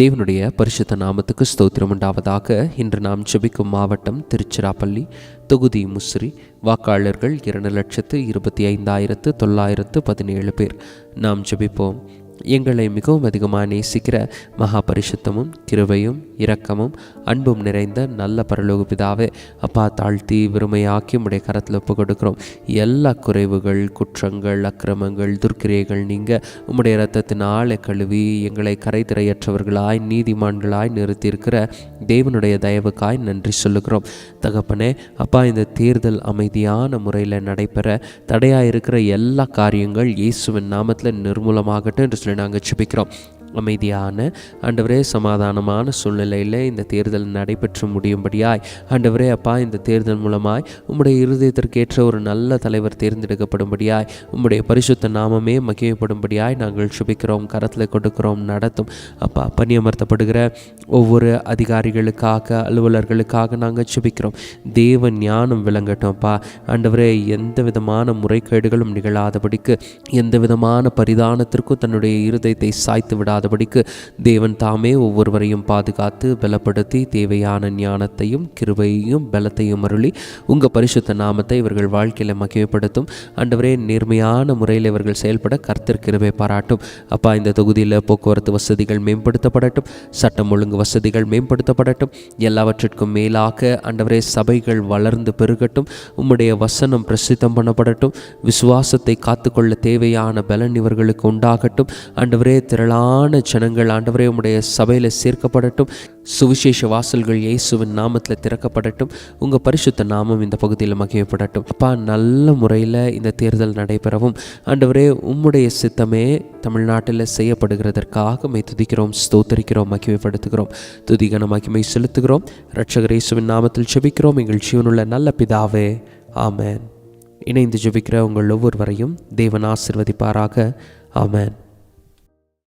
தேவனுடைய பரிசுத்த நாமத்துக்கு ஸ்தோத்திரம் உண்டாவதாக. இன்று நாம் ஜெபிக்கும் மாவட்டம் திருச்சிராப்பள்ளி தொகுதி முசிறி வாக்காளர்கள் இரண்டு லட்சத்து இருபத்தி ஐந்தாயிரத்து தொள்ளாயிரத்து பதினேழு பேர். நாம் ஜெபிப்போம். எங்களை மிகவும் அதிகமாக நேசிக்கிற மகா பரிசுத்தமும் கிருவையும் இரக்கமும் அன்பும் நிறைந்த நல்ல பரலோக பிதாவே அப்பா தாழ்த்தி விருமையாக்கி உடைய கரத்தில் ஒப்பு கொடுக்குறோம் எல்லா குறைவுகள் குற்றங்கள் அக்கிரமங்கள் துர்க்கிரியைகள் நீங்கள் உம்முடைய இரத்தத்தினாலே கழுவி எங்களை கரைதிரையற்றவர்களாய் நீதிமான்களாய் நிறுத்தியிருக்கிற தேவனுடைய தயவுக்காய் நன்றி சொல்லுகிறோம். தகப்பனே அப்பா இந்த தேர்தல் அமைதியான முறையில் நடைபெற தடையாக இருக்கிற எல்லா காரியங்கள் இயேசுவின் நாமத்தில் நிர்மூலமாகட்டும் என்று சொல்லி நாங்கள் சுபிக்கிறோம் அமைதியான ஆண்டவரே சமாதானமான சூழ்நிலையில் இந்த தேர்தல் நடைபெற்று முடியும்படியாய் ஆண்டவரே அப்பா இந்த தேர்தல் மூலமாய் உம்முடைய இருதயத்திற்கேற்ற ஒரு நல்ல தலைவர் தேர்ந்தெடுக்கப்படும்படியாய் உம்முடைய பரிசுத்த நாமமே மகிமைப்படும்படியாய் நாங்கள் சுபிக்கிறோம் கரத்தில் கொடுக்கிறோம் நடத்தும். அப்பா பணியமர்த்தப்படுகிற ஒவ்வொரு அதிகாரிகளுக்காக அலுவலர்களுக்காக நாங்கள் சுபிக்கிறோம். தேவ ஞானம் விளங்கட்டும்ப்பா ஆண்டவரே எந்த விதமான முறைகேடுகளும் நிகழாதபடிக்கு எந்த விதமான பரிதானத்திற்கும் தன்னுடைய இருதயத்தை சாய்த்து விடாத இல்லாதபடிக்கு தேவன் தாமே ஒவ்வொருவரையும் பாதுகாத்து பலப்படுத்தி தேவையான ஞானத்தையும் கிருவையையும் பலத்தையும் அருளி உங்கள் பரிசுத்த நாமத்தை இவர்கள் வாழ்க்கையில் மகிமைப்படுத்தும். அண்டவரே நேர்மையான முறையில் இவர்கள் செயல்பட கர்த்தர் பாராட்டும். அப்பா இந்த தொகுதியில் போக்குவரத்து வசதிகள் மேம்படுத்தப்படட்டும். சட்டம் ஒழுங்கு வசதிகள் மேம்படுத்தப்படட்டும். எல்லாவற்றிற்கும் மேலாக அண்டவரே சபைகள் வளர்ந்து பெருகட்டும். உம்முடைய வசனம் பிரசித்தம் பண்ணப்படட்டும். விசுவாசத்தை காத்துக்கொள்ள தேவையான பலன் இவர்களுக்கு உண்டாகட்டும். அண்டவரே திரளான ஜனங்கள் ஆண்டவரே உம்முடைய சபையில் சேர்க்கப்படட்டும். சுவிசேஷ வாசல்கள் இயேசுவின் நாமத்தில் திறக்கப்படட்டும். உங்கள் பரிசுத்த நாமம் இந்த பகுதியில் மகிழப்படட்டும் அப்பா நல்ல முறையில் இந்த தேர்தல் நடைபெறவும். ஆண்டவரே உம்முடைய சித்தமே தமிழ்நாட்டில் செய்யப்படுகிறதற்காக மை துதிக்கிறோம் ஸ்தோத்தரிக்கிறோம் மகிமைப்படுத்துகிறோம். துதிகன மகிமை செலுத்துகிறோம். ரட்சகர் இயேசுவின் நாமத்தில் ஜெபிக்கிறோம். எங்கள் ஜீவனுள்ள நல்ல பிதாவே ஆமேன். இணைந்து ஜெபிக்கிற உங்கள் ஒவ்வொருவரையும் தேவன் ஆசிர்வதிப்பாராக ஆமேன்.